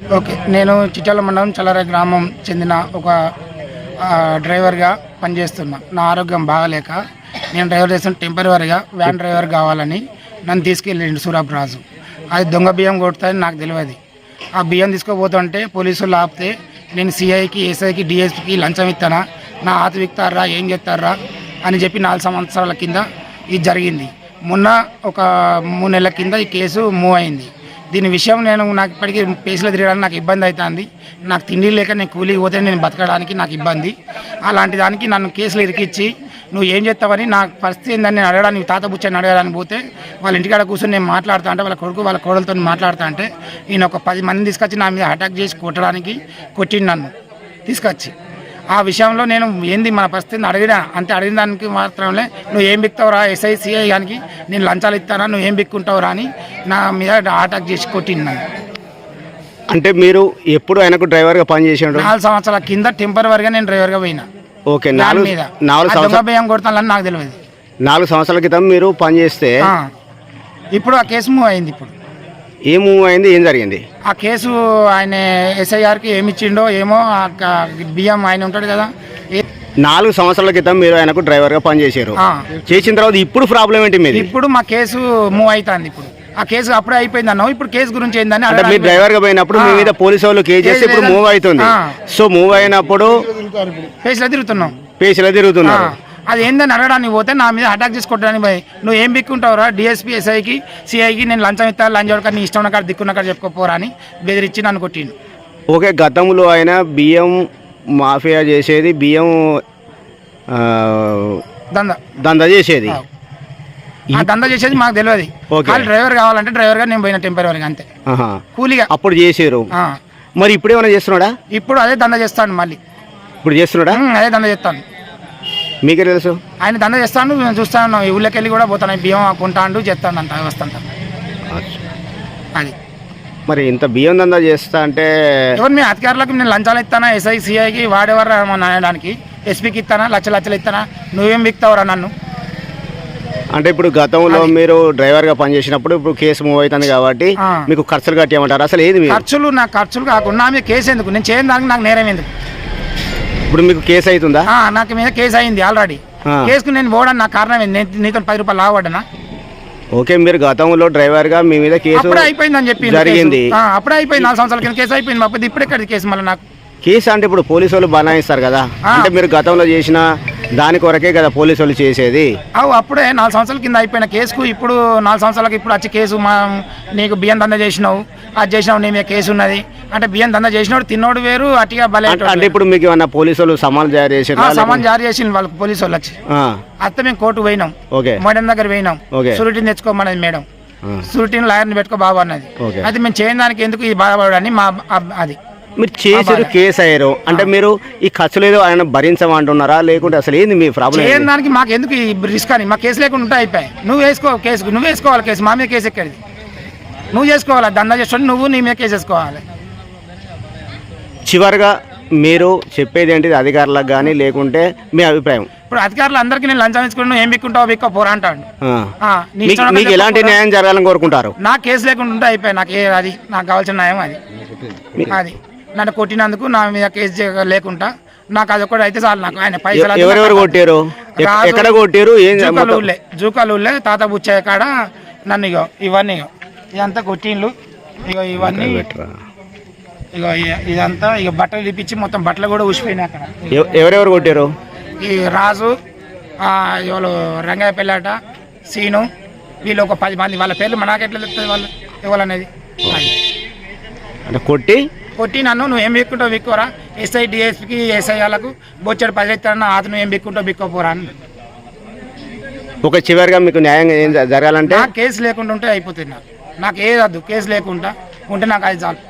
Okay. నేను చిట్యాల మండలం చలర గ్రామం చెందిన ఒక డ్రైవర్గా పనిచేస్తున్నా. నా ఆరోగ్యం బాగాలేక నేను డ్రైవర్ చేసిన టెంపరీగా వ్యాన్ డ్రైవర్ కావాలని నన్ను తీసుకెళ్ళిండు సూరబ్ రాజు. అది దొంగ బియ్యం కొడుతుందని నాకు తెలియదు. ఆ బియ్యం తీసుకోబోతుంటే పోలీసులు ఆపితే నేను సిఐకి ఎస్ఐకి డిఎస్పికి లంచం ఇస్తానా నా ఆతవిక్తారా ఏం చేస్తారా? అని చెప్పి నాలుగు సంవత్సరాల కింద ఇది జరిగింది. మొన్న ఒక మూడు నెలల కింద ఈ కేసు మూవ్ అయింది. దీని విషయం నేను నాకు ఇప్పటికీ పేసులో తిరగడానికి నాకు ఇబ్బంది అవుతుంది. నాకు తిండి లేక నేను కూలికి పోతే నేను బతకడానికి నాకు ఇబ్బంది. అలాంటి దానికి నన్ను కేసులు ఇరికిచ్చి నువ్వు ఏం చేస్తావని నా పరిస్థితి ఏందని నేను అడగడానికి తాత బుచ్చని అడగడానికి పోతే వాళ్ళ ఇంటికాడ కూర్చొని నేను మాట్లాడుతా అంటే వాళ్ళ కొడుకు వాళ్ళ కోడలతో మాట్లాడుతా అంటే నేను ఒక పది మంది తీసుకొచ్చి నా మీద అటాక్ చేసి కొట్టడానికి కొట్టిండు నన్ను. తీసుకొచ్చి. ఆ విషయంలో నేను ఏంది మన పరిస్థితిని అడిగినా అంతే అడిగిన దానికి మాత్రమే నువ్వు ఏం బిక్తావురా ఎస్ఐ సిఐ గానికి? నేను లంచాలు ఇస్తానా? నువ్వు ఏం బిక్కుంటావురా అని నా మీద అటాక్ చేసి కొట్టింది నన్ను. అంటే మీరు ఎప్పుడు ఆయనకు డ్రైవర్గా పనిచేసాడు నాలుగు సంవత్సరాల కింద టెంపరీగా నేను డ్రైవర్గా పోయినా. ఓకే నాలుగు నాలుగు సంవత్సరాలు బియ్యం కొడతానని నాకు తెలియదు. నాలుగు సంవత్సరాల క్రితం మీరు పనిచేస్తే. ఇప్పుడు ఆ కేసు మూవ్ అయింది ఇప్పుడు. ఏం మూవ్ అయింది? ఏం జరిగింది? ఆ కేసు ఆయన ఎస్ఐఆర్కి ఏమి ఇచ్చిండో ఏమో ఆ క- బియ్యం ఆయన ఉంటాడు కదా. ఏ- నాలుగు సంవత్సరాల క్రితం మీరు ఆయనకు డ్రైవర్గా పనిచేశారు. ఆ. చేసిన తర్వాత ఇప్పుడు ప్రాబ్లం ఏంటి మీది? ఇప్పుడు మా కేసు మూవ్ అవుతుంది ఇప్పుడు. ఆ కేసు అప్పుడే అయిపోయింది అన్నావు ఇప్పుడు కేసు గురించి ఏందని అంటే అడగడానికి మీరు డ్రైవర్గా పోయినప్పుడు మీ మీద పోలీసు వాళ్ళు కేసు చేస్తే ఇప్పుడు మూవ్ అవుతుంది. ఆ. సో మూవ్ అయినప్పుడు కేసులో తిరుగుతున్నాం. పేషీలో ఆ, తిరుగుతున్నారు అది ఏందని అడగడానికి పోతే నా మీద అటాక్ చేసుకోవడానికి పోయి. నువ్వు ఏం బిక్కుంటావురా డిఎస్పీ ఎస్ఐకి సిఐకి నేను లంచం ఇస్తాను లంచం ఇవ్వక నీ ఇష్టం ఉన్న కాడ దిక్కున్న కాడ చెప్పుకోపోరా అని బెదిరించి నన్ను కొట్టిండు. ఓకే గతంలో ఆయన బియ్యం మాఫియా చేసేది బియ్యం దంద. దందా చేసేది? ఆ. దంద చేసేది మాకు తెలియదు. వాళ్ళు డ్రైవర్ కావాలంటే డ్రైవర్గా నేను పోయిన టెంపరీగా అంతే. కూలీగా. అప్పుడు చేసారు. మరి ఇప్పుడు ఏమైనా చేస్తున్నాడా? ఇప్పుడు అదే దంద చేస్తాను మళ్ళీ. ఇప్పుడు చేస్తున్నాడా? అదే దంద చేస్తాను మీకే తెలుసు? ఆయన దంద చేస్తాను నేను చూస్తాను ఈ ఊళ్ళోకి వెళ్ళి కూడా పోతాను బియ్యం కొంటాడు చేస్తాను అంత వస్తాను అది. మరి ఇంత బియ్యం దందా చేస్తా అంటే ఎవరు మీ అధికారులకు నేను లంచాలు ఇస్తానా ఎస్ఐ సిఐకి వాడేవారు అనడానికి ఎస్పీకి ఇస్తానా లక్ష లక్షలు ఇస్తానా నువ్వేం బిక్తావురా నన్ను? అంటే ఇప్పుడు గతంలో మీరు డ్రైవర్గా పనిచేసినప్పుడు ఇప్పుడు కేసు మూవ్ అవుతుంది కాబట్టి. మీకు ఖర్చులు కట్టేయమంటారు? అసలు ఏది ఖర్చులు నా ఖర్చులు కాకుండా మీద కేసు ఎందుకు? నేను చేయని దానికి నాకు నేరం ఎందుకు? ఇప్పుడు మీకు కేసు అవుతుందా? ఆ, నాకు మీద కేసు అయింది ఆల్రెడీ. ఆ. కేసుకు నేను పోవడానికి నాకు కారణం ఏంది? నేను నీతో పది రూపాయలు లావబడ్డనా? ఓకే మీరు గతంలో డ్రైవర్గా మీ మీద కేసు అప్పుడే అయిపోయిందని చెప్పి జరిగింది. అప్పుడే అయిపోయింది నాలుగు సంవత్సరాల కింద కేసు అయిపోయింది. ఇప్పుడు ఎక్కడ కేసు మళ్ళీ నాకు. కేసు అంటే ఇప్పుడు పోలీసు వాళ్ళు బనాయిస్తారు కదా. ఆ. అంటే మీరు గతంలో చేసిన దాని కొరకే కదా పోలీసు వాళ్ళు చేసేది. అవు అప్పుడే నాలుగు సంవత్సరాల కింద అయిపోయిన కేసుకు ఇప్పుడు నాలుగు సంవత్సరాలకు ఇప్పుడు వచ్చి కేసు మా నీకు బియ్యం దంద చేసినావు. అది చేసినావు నీ మీద కేసు ఉన్నది. అంటే బియ్యం దంద చేసినోడు తిన్నోడు వేరు అట్టిగా బలే అంటే- ఇప్పుడు మీకు ఏమన్నా పోలీసు వాళ్ళు సమాన్ జారీ చేసారా సమాన్ జారీ చేసింది వాళ్ళకి పోలీసు వాళ్ళు వచ్చి అత్త మేము కోర్టు పోయినాం. ఓకే. మేడం దగ్గర పోయినాం. ఓకే. సురిటీని తెచ్చుకోమన్నది మేడం. సురిటీని లాయర్ని పెట్టుకో బాబు అన్నది. అయితే మేము చేయని దానికి ఎందుకు ఈ బాధపడని మా అది. మీరు చేసారు కేసు అయ్యారు అంటే మీరు ఈ ఖర్చులు ఏదో ఆయన భరించమంటున్నారా? లేకుంటే అసలు ఏంది మీ ప్రాబ్లం చేయని దానికి మాకు ఎందుకు ఈ రిస్క్ అని? మా కేసు లేకుండా ఉంటే అయిపోయాయి. నువ్వు వేసుకో కేసు నువ్వు వేసుకోవాలి కేసు మా మీద కేసు ఎక్కడిది? నువ్వు చేసుకోవాలి? దందా చేసుకొని నువ్వు నీ మీద కేసు వేసుకోవాలి. చివరిగా మీరు చెప్పేది ఏంటిది? అధికారులకు కానీ లేకుంటే మీ అభిప్రాయం. ఇప్పుడు అధికారులు అందరికీ నేను లంచం ఇచ్చుకుని ఏం బిక్కుంటావు బిక్కో పోరా అంటాడు. ఆ. ఆ, నీ మీకు ఇష్టం ఉన్నట్టు మీకు ఎలాంటి. న్యాయం జరగాలని కోరుకుంటారు? నా కేసు లేకుండా ఉంటే అయిపోయాయి నాకు ఏ అది నాకు కావాల్సిన న్యాయం అది. అది. నన్ను కొట్టినందుకు నా మీద కేసు లేకుండా నాకు అది ఒకటి అయితే చాలు నాకు. ఆయన పైసలు ఎవరెవరు కొట్టారు? ఎక్కడ కొట్టారు? జూకాలు ఊళ్ళే జూకాలు ఊళ్ళే తాత బుచ్చయ్య కాడ నన్ను ఇగో ఇవన్నీ ఇగో. ఇదంతా కొట్టిండ్లు. ఇగో ఇవన్నీ. ఇగో ఇదంతా ఇక బట్టలు ఇప్పించి మొత్తం బట్టలు కూడా ఊసిపోయినాయి అక్కడ. ఎవ- ఎవరెవరు కొట్టారు? ఈ రాజు ఆ, ఎవరు రంగయ్య పెళ్ళాట సీను వీళ్ళు ఒక పది మంది. వాళ్ళ పేర్లు మనకి ఎట్లా తెలుస్తుంది వాళ్ళు? అది. అంటే కొట్టి కొట్టి నన్ను నువ్వు ఏం బిక్కుంటావు బిక్కోరా ఎస్ఐ డిఎస్పికి ఎస్ఐ వాళ్ళకు బొచ్చడు పది ఎత్తాను అతను ఏం బిక్కుంటావు బిక్కోపోరా అని. ఒక చివరిగా మీకు న్యాయం ఏం జరగాలంటే? నాకు కేసు లేకుండా ఉంటే అయిపోతుంది నాకు. నాకు ఏది వద్దు కేసు లేకుండా ఉంటే నాకు అది చాలు.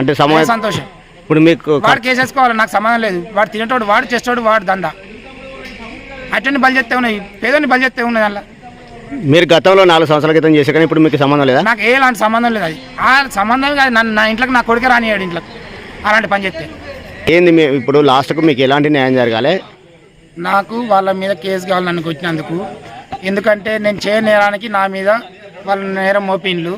అంటే సమయం సంతోషం. ఇప్పుడు మీకు వాడు కేసు వేసుకోవాలి? నాకు సంబంధం లేదు. వాడు తినేటోడు వాడు చేసేటోడు వాడు దందా అట్టని బలి చేస్తే ఉన్నాయి పేదోని బలి చేస్తే ఉన్నది అలా మీరు గతంలో నాలుగు సంవత్సరాల క్రితం చేసే కానీ ఇప్పుడు మీకు సంబంధం లేదా? నాకు ఎలాంటి సంబంధం లేదు అది. ఆ సంబంధం కాదు నన్ను నా ఇంట్లోకి నా కొడుకు రానియాడు ఇంట్లోకి అలాంటి పని చేస్తే. ఏంది మీ ఇప్పుడు లాస్ట్కు మీకు ఎలాంటి న్యాయం జరగాలి? నాకు వాళ్ళ మీద కేసు కావాలి నన్ను కొట్టినందుకు. ఎందుకంటే నేను చేయని నేరానికి నా మీద వాళ్ళ నేరం మోపిండ్లు.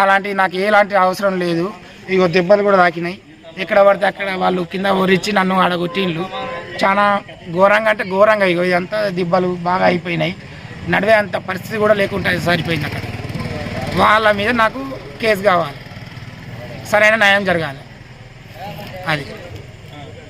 అలాంటి నాకు ఎలాంటి అవసరం లేదు. ఇగో దెబ్బలు కూడా తాకినాయి. ఎక్కడ పడితే అక్కడ వాళ్ళు కింద ఒరిచి నన్ను ఆడగొట్టిండ్లు. చాలా ఘోరంగా అంటే ఘోరంగా ఇగో ఇదంతా దెబ్బలు బాగా అయిపోయినాయి. నడివే అంత పరిస్థితి కూడా లేకుండా సరిపోయింది అక్కడ. వాళ్ళ మీద నాకు కేసు కావాలి. సరైన న్యాయం జరగాలి. అది.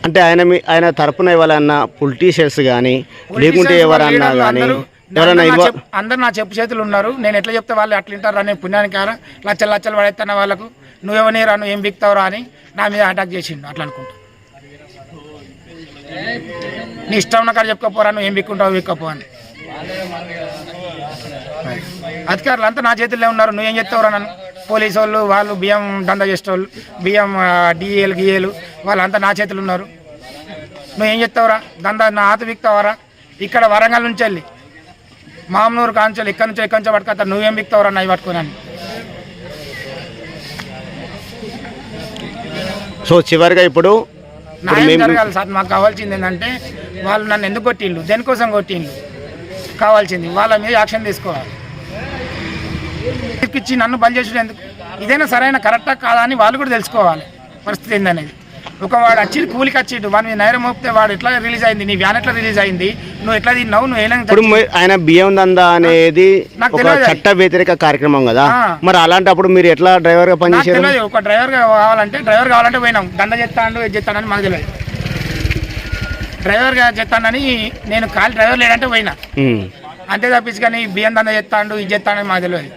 అంటే ఆయన మీ ఆయన తరపున ఎవరన్నా పొలిటీషియన్స్ కానీ లేకుంటే ఎవరన్నా కానీ అందరూ- నా చెప్పు- చేతులు ఉన్నారు. నేను ఎట్లా చెప్తే వాళ్ళు అట్లా వింటారు అనే పుణ్యానికి కారా లచ్చలు లచ్చలు పడేస్తున్న వాళ్ళకు నువ్వెవని రా నువ్వు ఏం బిక్తావురా అని నా మీద అటాక్ చేసిండు. అట్లా అనుకుంటా. నీ ఇష్టం ఉన్న కాడ చెప్పుకోపోరా నువ్వు ఏం బిక్కుంటావు బిక్కపో అని. అధికారులు అంతా నా చేతుల్లో ఉన్నారు. నువ్వేం చెప్తావురా నన్ను? పోలీసు వాళ్ళు వాళ్ళు బియ్యం దంద చేసేవాళ్ళు బియ్యం డిఏలు గిఏలు వాళ్ళంతా నా చేతులు ఉన్నారు. నువ్వేం చెప్తావురా? దంద నా ఆత బిక్తావరా? ఇక్కడ వరంగల్ నుంచి వెళ్ళి మామూలు కాంచెలు ఇక్కడ నుంచి ఎక్కడి నుంచి పట్టుకొస్తా నువ్వేం బిక్తావురా నా పట్టుకున్నాను సో చివరిగా ఇప్పుడు న్యాయం జరగాలి సార్? మాకు కావాల్సింది ఏంటంటే వాళ్ళు నన్ను ఎందుకు కొట్టిండ్రు? దేనికోసం కొట్టిండ్రు? కావాల్సింది. వాళ్ళ మీద యాక్షన్ తీసుకోవాలి. ఇచ్చి నన్ను బలి చేసుడు ఎందుకు? ఇదైనా సరైన కరెక్టా కాదా అని వాళ్ళు కూడా తెలుసుకోవాలి. పరిస్థితి ఏందనేది. ఒక వాడు వచ్చి కూలికి వచ్చిండు వాడి మీద నేరం మోపితే వాడు ఎట్లా రిలీజ్ అయింది? నీ వ్యాన్ ఎట్లా రిలీజ్ అయింది? నువ్వు ఎట్లా తిన్నావు? నువ్వు ఏమైనా ఇప్పుడు ఆయన బియ్యం దందా అనేది ఒక. చట్ట వ్యతిరేక కార్యక్రమం కదా. మరి అలాంటప్పుడు మీరు ఎట్లా డ్రైవర్గా నాకు పనిచేశారు? తెలియదు. ఒక డ్రైవర్ కావాలంటే డ్రైవర్ కావాలంటే పోయినాం. దండ చేస్తాడు చేస్తాడని మాకు తెలియదు. డ్రైవర్గా చేస్తానని నేను కాలి డ్రైవర్ లేడంటే పోయినా. అంతే తప్పించి కానీ బియ్యం దంద చేస్తాడు ఇది చేస్తాడని మాకు తెలియదు.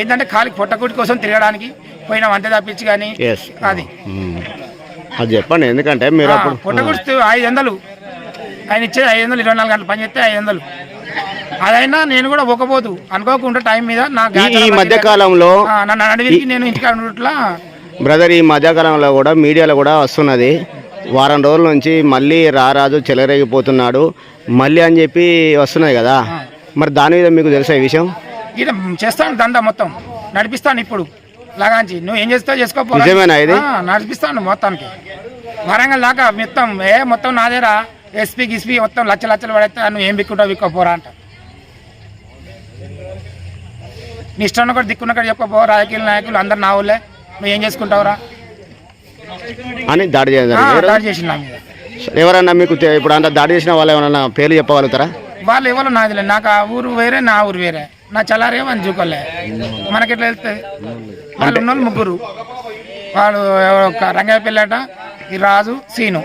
ఏంటంటే కాలికి పొట్టకుటి కోసం తిరగడానికి పోయినాం అంతే తప్పించి కానీ. అది. అది చెప్పండి ఎందుకంటే మీరు పొట్టకుడిస్తే ఐదు వందలు. ఆయన ఇచ్చేది ఐదు వందలు ఇరవై నాలుగు గంటలు పని చేస్తే ఐదు వందలు. అదైనా నేను కూడా ఒకపోదు అనుకోకుండా టైం మీద నా ఈ మధ్య కాలంలో నన్ను అడవికి నేను ఇంటికి ఉన్నట్లా బ్రదర్ ఈ మధ్యకాలంలో కూడా మీడియాలో కూడా వస్తున్నది. వారం రోజుల నుంచి మళ్ళీ రారాజు చెలరేగిపోతున్నాడు. మళ్ళీ అని చెప్పి వస్తున్నాయి కదా. మరి దాని మీద మీకు తెలుసా ఈ విషయం? ఈడ చేస్తాను దందా మొత్తం. నడిపిస్తాను ఇప్పుడు. లగాంచి నువ్వు ఏం చేస్తావు చేసుకోపో నిజమేనా ఇది? నడిపిస్తాను మొత్తానికి. వరంగల్ దాకా మొత్తం ఏ మొత్తం నాదేరా ఎస్పీ గిస్పీ మొత్తం లచ్చ లచ్చలు పడేస్తా నువ్వు ఏం బిక్కుంటావు బిక్కపోరా అంట. నీ ఇష్టం ఉన్నక్కడ దిక్కున్నక్కడ చెప్పపో రాజకీయ నాయకులు అందరు నా ఊళ్ళే. నువ్వు ఏం చేసుకుంటావురా? అని దాడి చేయడం. దాడి చేసిన నా మీద. ఎవరన్నా మీకు తె- ఇప్పుడు అంత దాడి చేసిన వాళ్ళు ఏమన్నా పేర్లు చెప్పగలుగుతారా? వాళ్ళు ఎవరు నాది లేదు. నాకు ఆ ఊరు వేరే నా ఊరు వేరే. నా చలారే అని చూకోలే మనకెట్లా వెళ్తుంది వాళ్ళు ఉన్న వాళ్ళు ముగ్గురు. ఎవరో ఒక రంగయ్య పిల్లట ఈ రాజు సీను.